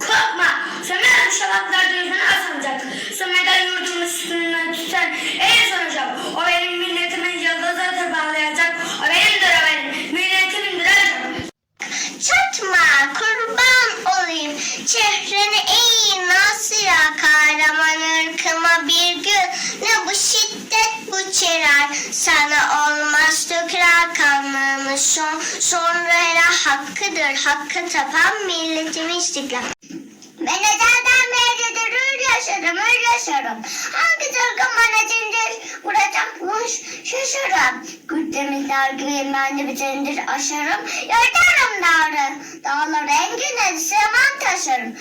Korkma. Sömer bu şalaklar yüzüne asılacak. Sömer'den yurdumun üstünden tutan en soracak. O benim milletimin yıldızı tırpalayacak. O benim. Milletimindir ancak. Çatma kurban olayım çehreni ey Nasır'a kahraman ırkıma bir gün ne bu şiddet bu çerer sana olmaz tükrer kanlığını son sonra hakkıdır hakkı tapan milletimin istiklal. Ben ezelden beri hür yaşarım, hür yaşarım. Hangi tırgın bana zincir vuracakmış şaşarım. Gürtemizler gibi ben de bir zincir aşarım. Yırtarım dağları, dağları engine saman taşırım.